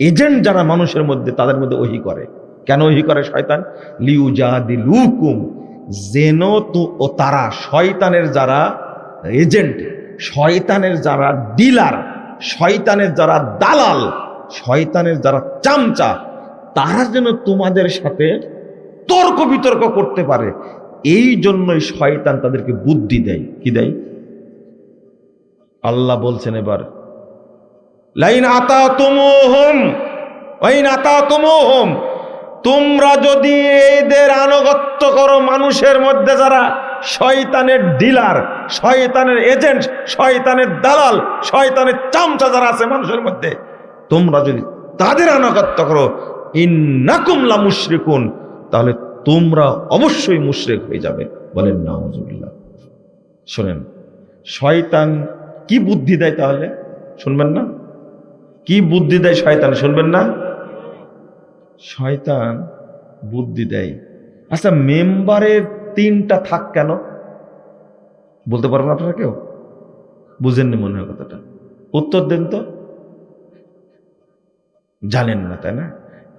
Agent যারা মানুষের মধ্যে, তাদের মধ্যে ওহি করে। কেন ওহি করে শয়তান? লিউজাদিলুকুম যেন তো ও তারা, শয়তানের যারা এজেন্ট, শয়তানের যারা ডিলার, শয়তানের যারা দালাল, শয়তানের যারা চামচা, তারা যেন তোমাদের সাথে তর্ক বিতর্ক করতে পারে। এই জন্যই শয়তান তাদেরকে বুদ্ধি দেয়। কি দেয়? আল্লাহ বলছেন এবার লাইন আতা তুমোহম ওইন আতা তুমোহম তোমরা যদি এদের আনুগত্য করো মানুষের মধ্যে যারা শয়তানের ডিলার, শয়তানের এজেন্ট, শয়তানের দালাল, শয়তানের চামচা যারা আছে মানুষের মধ্যে, তোমরা যদি তাদের আনুগত্য করো ইন্নাকুমলা মুশরিকুন তাহলে তোমরা অবশ্যই মুশরিক হয়ে যাবে বলেন নাউজুবিল্লাহ। শোনেন, শয়তান কি বুদ্ধি দেয় তাহলে? শুনবেন না? কি বুদ্ধি দেয় শয়তান, শুনবেন না? শয়তান বুদ্ধি দেয়। আচ্ছা মেম্বারের তিনটা থাক কেন? বলতে পারবেন আপনারা কেউ? বুঝেননি মনে হয় কথাটা। উত্তর দেন তো। জানেন না, তাই না?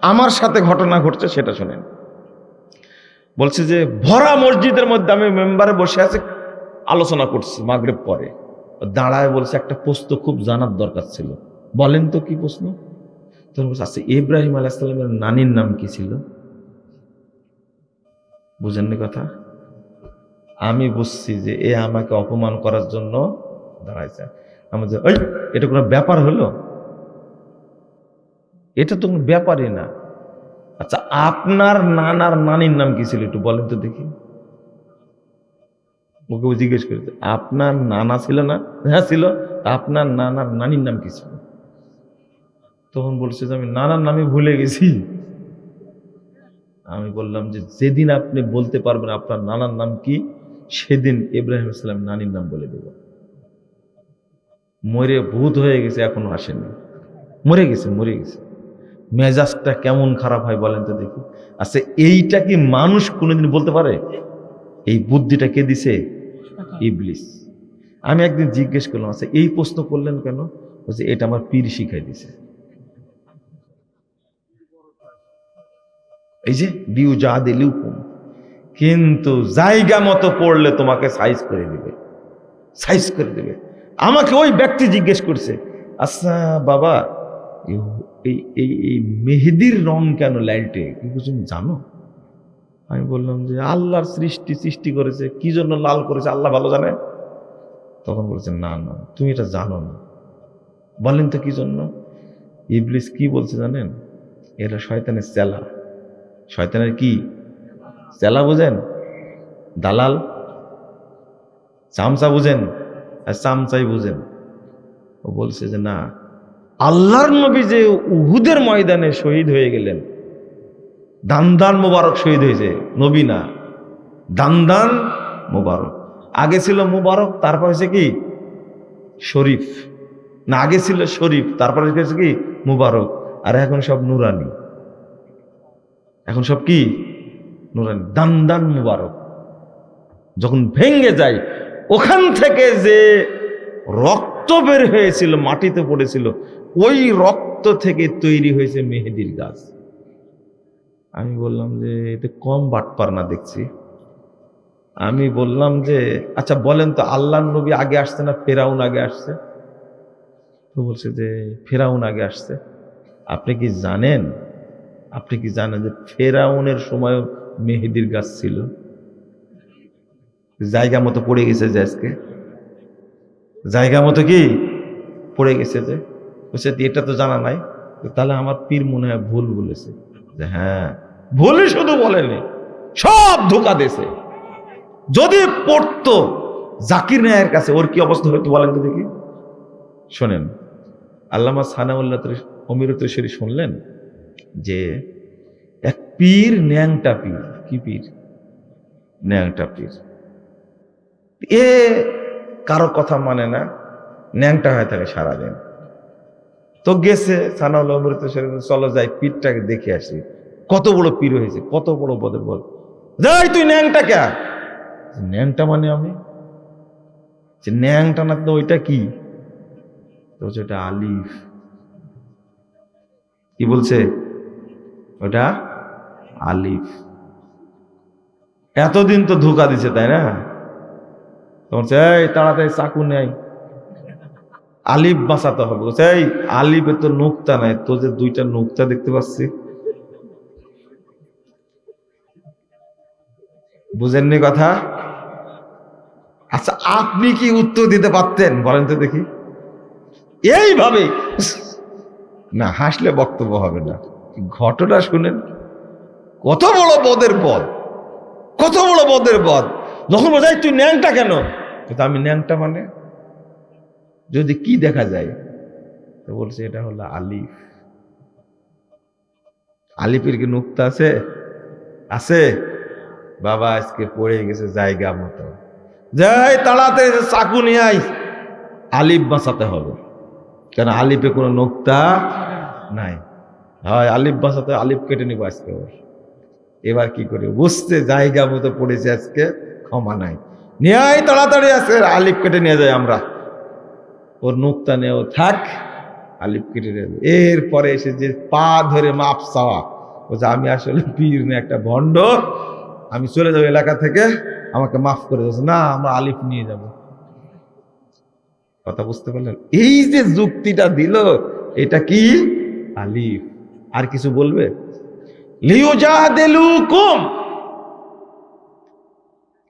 আমার সাথে ঘটনা ঘটছে, সেটা শোনেন। বলছে যে, ভরা মসজিদের মধ্যে আমি মেম্বারে বসে আছে, আলোচনা করছি মাগরেব পরে। দাঁড়ায় বলছে, একটা পোস্ত খুব জানার দরকার ছিল। বলেন তো কি প্রশ্ন? তখন বলছে আচ্ছা ইব্রাহিম আলাইসাল্লামের নানির নাম কি ছিল? বুঝেননি কথা? আমি বুঝছি যে এ আমাকে অপমান করার জন্য দাঁড়াইছে। আমার যে ওই, এটা কোনো ব্যাপার হলো? এটা তো কোনো ব্যাপারই না। আচ্ছা আপনার নানার নানির নাম কি ছিল একটু বলেন তো দেখি। ওকে জিজ্ঞেস করেছে আপনার নানা ছিল না? হ্যাঁ ছিল। আপনার নানার নানির নাম কি ছিল? তখন বলছে যে আমি নানার নামই ভুলে গেছি। আমি বললাম যে, যেদিন আপনি বলতে পারবেন আপনার নানার নাম কি, সেদিন ইব্রাহিম ইসলাম নানির নাম বলে দেব। মরে ভূত হয়ে গেছে, এখনও আসেনি। মরে গেছে মরে গেছে। মেজাজটা কেমন খারাপ হয় বলেন তো দেখি। আচ্ছা এইটা কি মানুষ কোনোদিন বলতে পারে? এই বুদ্ধিটা কে দিছে? ইবলিস। আমি একদিন জিজ্ঞেস করলাম আচ্ছা এই প্রশ্ন করলেন কেন? বলছে, এটা আমার পীর শিখাই দিছে। এই যে বিউ যা দিলিউ কিন্তু জায়গা মতো পড়লে তোমাকে সাইজ করে দিবে। সাইজ করে দিবে। আমাকে ওই ব্যক্তি জিজ্ঞেস করছে আচ্ছা বাবা এই- এই এই মেহেদির রং কেন লাইটে কিন্তু তুমি জানো? আমি বললাম যে, আল্লাহর সৃষ্টি সৃষ্টি করেছে। কি জন্য লাল করেছে আল্লাহ ভালো জানে? তখন বলছে, না না, তুমি এটা জানো না। বলেন তো কি জন্য? ইবলিস কি বলছে জানেন? এটা শয়তানের চেলা। শয়তানের কি? চেলা বুঝেন? দালাল? চামচা বুঝেন? আর চামচাই বুঝেন। ও বলছে যে, না, আল্লাহর নবী যে উহুদের ময়দানে শহীদ হয়ে গেলেন, দান্দান মোবারক শহীদ হয়েছে। নবী না, দান্দান মোবারক। আগে ছিল মোবারক, তারপর হয়েছে কি? শরীফ। না, আগে ছিল শরীফ, তারপর হয়েছে কি? মুবারক। আর এখন সব নুরানি। এখন সব কি? নুরানি দান্দান মুবারক। যখন ভেঙে যায়, ওখান থেকে যে রক্ত বের হয়েছিল, মাটিতে পড়েছিল, ওই রক্ত থেকে তৈরি হয়েছে মেহেদির গাছ। আমি বললাম যে, এতে কম বাটপার না দেখছি। আমি বললাম যে আচ্ছা বলেন তো আল্লাহ নবী আগে আসছে না ফেরাউন আগে আসছে? তো বলছে যে, ফেরাউন আগে আসছে। আপনি কি জানেন আপনি কি জানেন যে ফেরাউনের সময় মেহেদির গাছ ছিল? জায়গা মতো পড়ে গেছে যে আজকে? জায়গা মতো কি পড়ে গেছে যে? বলছে এটা তো জানা নাই। তাহলে আমার পীর মনে হয় ভুল বলেছে। যে হ্যাঁ ভুলই শুধু বলেনি, সব ধোকা দেশে যদি পড়তো জাকির নায়ের কাছে, ওর কি অবস্থা হইতো বলেন তো দেখি। শোনেন, আল্লামা সানাউল্লাহ অমিরত শুনলেন? যে এক পীর ন্যাংটা পীর। কি পীর? ন্যাংটা পীর। এ কারও কথা মানে না, ন্যাংটা হয়ে থাকে সারাদিন। তো গেছে সানাউল্লাহ অমৃত চলো যাই পীরটাকে দেখে আসি। কত বড় পীর হয়েছে, কত বড় পদের বল। যাই, তুই ন্যাংটা কে? ন্যাংটা মানে আমি? যে ন্যাংটা না তো ওইটা কি? তো ওটা আলিফ। কি বলছে? ওটা আলিফ। এতদিন তো ধোকা দিছে, তাই না? তোমার এই, তাড়াতাড়ি চাকু নেই। আলিফ বাঁচাতে হবে। এই, আলিফে তো নোক্তা নাই তো যে দুইটা নোক্তা দেখতে পাচ্ছি। বুঝেননি কথা? আচ্ছা আপনি কি উত্তর দিতে পারতেন? বলেন তো দেখি। এইভাবে? না, হাসলে বক্তব্য হবে না। ঘটনা শুনেন। কত বড় পদের পদ, কত বড় পদের পদ। যখন বোঝাই তুই ন্যাংটা কেন? কিন্তু আমি ন্যাংটা মানে যদি কি দেখা যায়, তো বলছে, এটা হলো আলিফ। আলিফের কি নুক্তা আছে? আছে। বাবা আজকে পড়ে গেছে জায়গা মতো। যাই, তাড়াতাড়ি চাকু নিয়ে আই আলিফ বাঁচাতে হবে। কেন, আলিফে কোনো নোক্তা নাই। হয়, আলিফ বাসাতে আলিফ কেটে নিব আজকে ওর এবার কি করি? বুঝতে জায়গা মতো পড়েছে আজকে, ক্ষমা নাই। নেয় তাড়াতাড়ি আছে আলিফ কেটে নিয়ে যাই আমরা। ওর নোক্তা নেও থাক, আলিফ কেটে নিয়ে। এরপরে এসে যে পা ধরে মাপ চাওয়া, ও যে আমি আসলে পীর না, একটা ভণ্ড, আমি চলে যাব এলাকা থেকে, আমাকে মাফ করে দিয়েছে না, আমরা আলিফ নিয়ে যাব। কথা বুঝতে পারলেন? এই যে যুক্তিটা দিল, এটা কি? আলিফ। আর কিছু বলবে?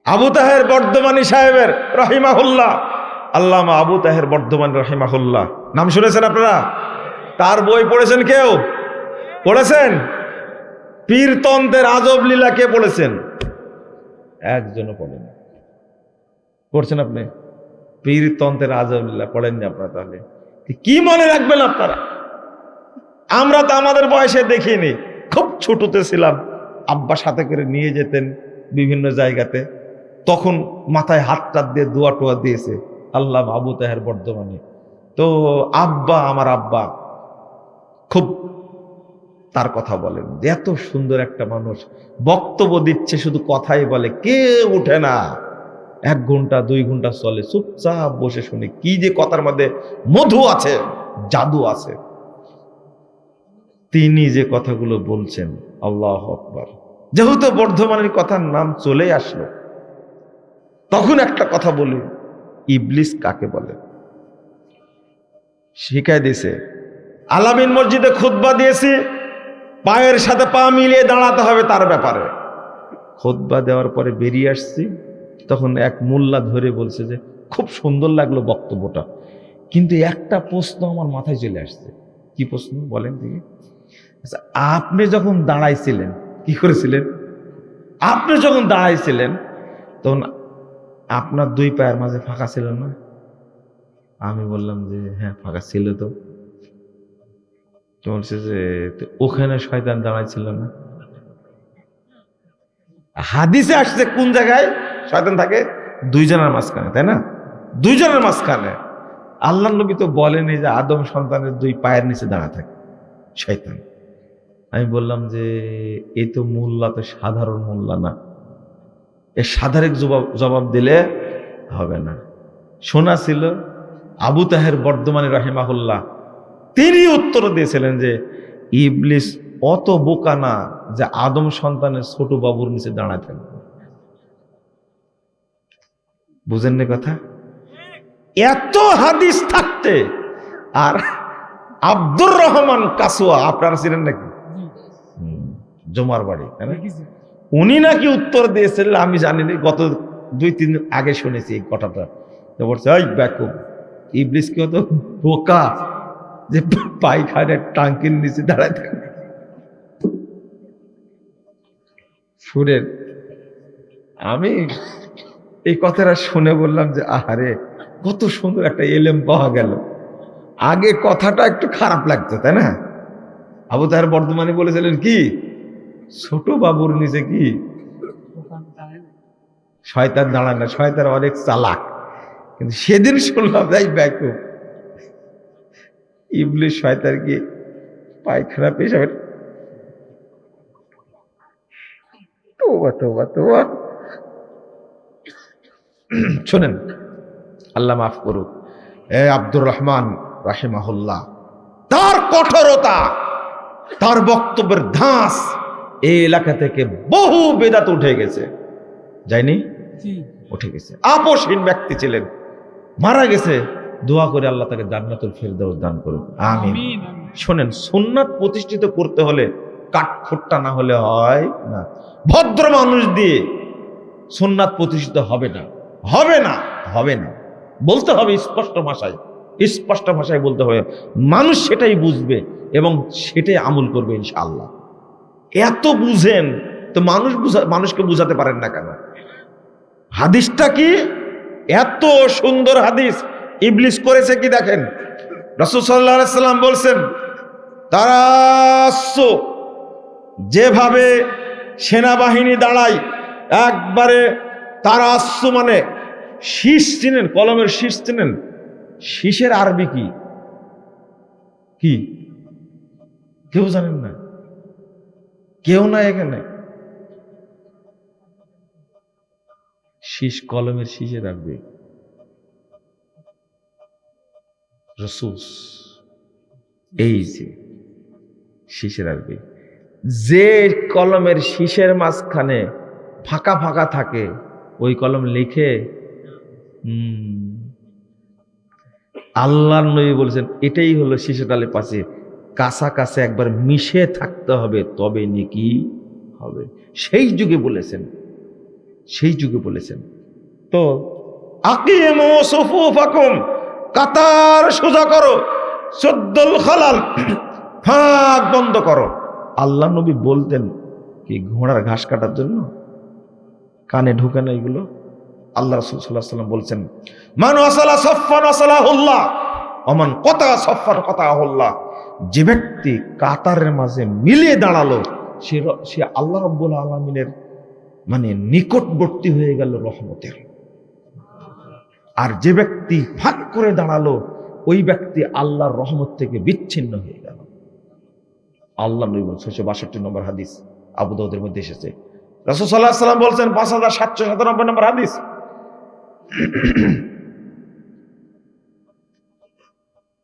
আবু তাহের বর্ধমানী সাহেবের রহিমাহুল্লাহ। আল্লামা আবু তাহের বর্ধমান রহিমাহুল্লাহ। নাম শুনেছেন আপনারা? তার বই পড়েছেন কেউ? পড়েছেন? পীরতন্ত্রের আজব লীলা কে পড়েছেন? একজনও পড়েন। পড়ছেন আপনি? পীরতন্ত্রের আজব লীলা পড়েননি আপনারা তাহলে। কি মনে রাখবেন আপনারা? আমরা তো আমাদের বয়সে দেখিনি। খুব ছোটতে ছিলাম। আব্বা সাথে করে নিয়ে যেতেন বিভিন্ন জায়গাতে। তখন মাথায় হাত টাত দিয়ে দোয়া টোয়া দিয়েছে, আল্লাহ আবু তাহের বর্ধমানে। তো আব্বা আমার আব্বা খুব তার কথা বলেন এত সুন্দর একটা মানুষ। বক্তব্য দিচ্ছে, শুধু কথাই বলে কে উঠে না। এক ঘণ্টা, দুই ঘণ্টা চলে, চুপচাপ বসে শুনে কি যে কথার মধ্যে মধু আছে, জাদু আছে। তিনি যে কথাগুলো বলছেন, আল্লাহ আকবার। যেহেতু বর্ধমানের কথার নাম চলে আসলো, তখন একটা কথা বলি, ইবলিস কাকে বলে? শিখাই দিয়েছে, আলামিন মসজিদে খুতবা দিয়েছি, পায়ের সাথে পা মিলিয়ে দাঁড়াতে হবে তার ব্যাপারে। খুতবা দেওয়ার পরে বেরিয়ে আসছি, তখন এক মোল্লা ধরে বলছে যে, খুব সুন্দর লাগল বক্তব্যটা, কিন্তু একটা প্রশ্ন আমার মাথায় চলে আসছে। কি প্রশ্ন বলেন দেখি আচ্ছা আপনি যখন দাঁড়াইছিলেন, কি করেছিলেন? আপনি যখন দাঁড়াইছিলেন, তখন আপনার দুই পায়ের মাঝে ফাঁকা ছিল না? আমি বললাম যে হ্যাঁ ফাঁকা ছিল তো। বলছে যে ওখানে শয়তান দাঁড়াইছিল না? হাদিসে আসছে কোন জায়গায় শয়তান থাকে? দুইজনের মাঝখানে, তাই না? দুইজনের মাঝখানে। আল্লাহ নবী তো বলেনি যে, আদম সন্তানের দুই পায়ের নিচে দাঁড়া থাকে, শয়তান। আমি বললাম যে, এ তো মোল্লা তো সাধারণ মোল্লা না। এ সাধারণ জবাব জবাব দিলে হবে না। শোনা ছিল, আবু তাহের বর্ধমানে রাহিমাহুল্লাহ তিনি উত্তর দিয়েছিলেন যে, ইবলিস অত বোকা না যে আদম সন্তানের ছোট বাবুর নিচে দাঁড়ায় থাকবে। বুঝেননি কথা? এত হাদিস থাকতে, আর আব্দুর রহমান কাসুয়া আপনারা ছিলেন নাকি? জমার বাড়ি উনি নাকি উত্তর দিয়েছিলেন আমি জানি না গত দুই তিন দিন আগে শুনেছি এই কথাটা। তো বলছে ওই ব্যাকুব ইবলিস কি হতো বোকা যে পায়খানের টাঙ্কির নিচে দাঁড়ায় থাকে শুনেন আমি এই কথাটা শুনে বললাম যে আহারে কত সুন্দর একটা এলেম পাওয়া গেল। আগে কথাটা একটু খারাপ লাগতো তাই না? আবু তাহার বর্ধমানে বলেছিলেন কি? ছোট বাবুর নিচে কি? শয়তান দাঁড়ায় না, শয়তান অনেক চালাক। কিন্তু সেদিন শুনলাম তাই ব্যাকুব ইবলিশ শয়তান কি পায়খানা পেশাবের তোবা শোনেন, আল্লাহ মাফ করুক। এ আব্দুর রহমান রাহিমাহুল্লাহ, তার কঠোরতা, তার বক্তব্যের ধাঁস এই এলাকা থেকে বহু বেদাত উঠে গেছে। যায়নি? উঠে গেছে। আপসহীন ব্যক্তি ছিলেন। মারা গেছে। দোয়া করে আল্লাহ তাকে জান্নাতুল ফেরদাউস দান করুন। আমিন। শোনেন সুন্নাত প্রতিষ্ঠিত করতে হলে কাঠখোট্টা না হলে হয় না। ভদ্র মানুষ দিয়ে সুন্নাত প্রতিষ্ঠিত হবে না। হবে না হবে না। বলতে হবে স্পষ্ট ভাষায়। স্পষ্ট ভাষায় বলতে হবে মানুষ সেটাই বুঝবে এবং সেটাই আমল করবে ইনশাআল্লাহ। এত বুঝেন, তো মানুষ মানুষকে বুঝাতে পারেন না কেন? হাদিসটা কি? এত সুন্দর হাদিস। ইবলিস করেছে কি দেখেন? রসুল সাল্লাম বলছেন তারা যেভাবে সেনাবাহিনী দাঁড়ায়, একবারে তারা মানে শীষ চিনেন, কলমের শীষ চিনেন। শীষের আরবি কি? কি? কেউ জানেন না। কেউ না এখানে। শীষ কলমের শীষের রাখবে। রসুস এই যে শীষের আরবি যে কলমের শীষের মাঝখানে ফাঁকা ফাঁকা থাকে ওই কলম লিখে হুম, আল্লাহর নবী বলেছেন এটাই হলো শীষের ডালের পাশে কাছাকাছি একবার মিশে থাকতে হবে, তবে নাকি হবে। সেই যুগে বলেছেন, সেই যুগে বলেছেন। তো কাতার সোজা করো সদ্দল খালাল, ফাঁক বন্ধ করো। আল্লাহ নবী বলতেন কি, ঘোড়ার ঘাস কাটার জন্য? কানে ঢুকে না এগুলো? আল্লাহ রসুল সাল্লাহ সাল্লাম বলছেন, মান আসালা সফান আসালা হল্লা অমান কথা সফান কথা হল্লা যে ব্যক্তি কাতারের মাঝে মিলিয়ে দাঁড়াল, সে সে আল্লাহ রব্বুল আলমিনের মানে নিকটবর্তী হয়ে গেল রহমতের। আর যে ব্যক্তি ফাঁক করে দাঁড়াল, ওই ব্যক্তি আল্লাহর রহমত থেকে বিচ্ছিন্ন হয়ে গেল। আল্লাহ নবী ছয়শো বাষট্টি নম্বর হাদিস আবু দাউদের মধ্যে এসেছে। রসুল সাল্লাহ সাল্লাম বলছেন, পাঁচ হাজার সাতশো সাতানব্বই নম্বর হাদিস।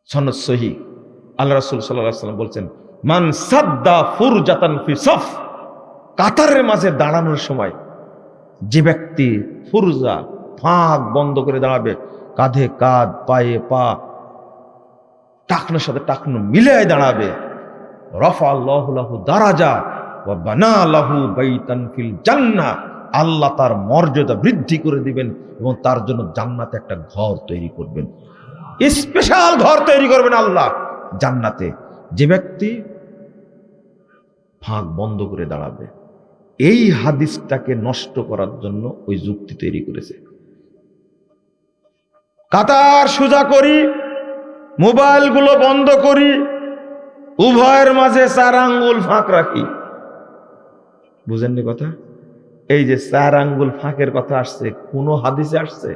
সনদ সহি। আল্লাহ রসুল সাল্লাম বলছেন, মান সাদ্দা ফুর জাতান ফি কাতারের মাঝে দাঁড়ানোর সময় যে ব্যক্তি ফুরজা, ফাঁক বন্ধ করে দাঁড়াবে, কাঁধে কাঁধ, পায়ে পা, টাকনোর সাথে টাকনো মিলিয়ে দাঁড়াবে, রফা আল্লাহ লাহু দারাজা বানা লাহু বাইতান ফিল জান্নাহ। আল্লাহ তার মর্যাদা বৃদ্ধি করে দিবেন এবং তার জন্য জান্নাতে একটা ঘর তৈরি করবেন। স্পেশাল ঘর তৈরি করবেন আল্লাহ। জান্নাতে যে ব্যক্তি ফাঁক বন্ধ করে দাঁড়াবে, এই হাদিসটাকে নষ্ট করার জন্য ওই যুক্তি তৈরি করেছে। কাতার সোজা করি, মোবাইলগুলো বন্ধ করি, উভয়ের মাঝে চার আঙ্গুল ফাঁক রাখি। বুঝেননি কথা? এই যে চার আঙ্গুল ফাঁকের কথা আসছে, কোন হাদিসে আসছে?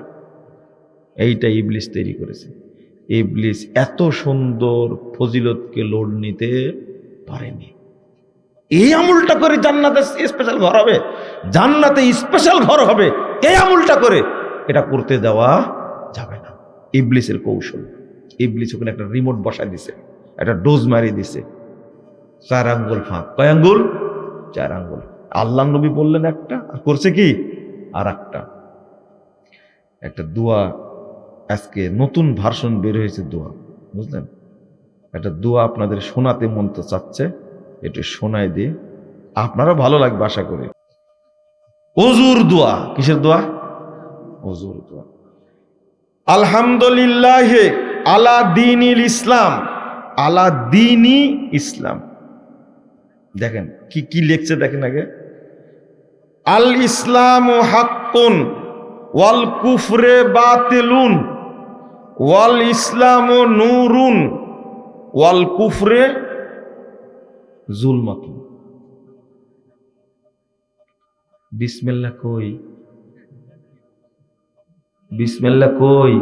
এইটা ইবলিস তৈরি করেছে। ইবলিস এত সুন্দর ফজিলতকে লোড নিতে পারেনি। এই আমুলটা করে জান্নাতে স্পেশাল ঘর হবে, জান্নাতে স্পেশাল ঘর হবে, এই আমুলটা করে এটা করতে দেওয়া যাবে না। ইবলিসের কৌশল, ইবলিস ওখানে একটা রিমোট বসায় দিছে, একটা ডোজ মারি দিছে। চার আঙ্গুল ফাঁক। কয় আঙ্গুল? চার আঙ্গুল। আল্লাহ নবী বললেন একটা, আর করছে কি? আর একটা একটা দোয়া আজকে নতুন ভার্সন বের হয়েছে দোয়া, বুঝলেন? একটা দোয়া আপনাদের শোনাতে মন তো চাচ্ছে, একটু শোনায় দিয়ে আপনারও ভালো লাগবে আশা করি। অজুর দোয়া, কিসের দোয়া? অজুর দোয়া। আলহামদুলিল্লাহ আলা দিনিল ইসলাম, আলা দিনই ইসলাম। দেখেন, কি কি লিখছে দেখেন আগে। আল ইসলাম ও হাক্কুন ওয়াল কুফরে বাতিলুন। ওয়াল ইসলাম ও নুরুন ওয়াল কুফরে জুলমাতুন। বিসমিল্লা কই? বিসমেল্লা কই?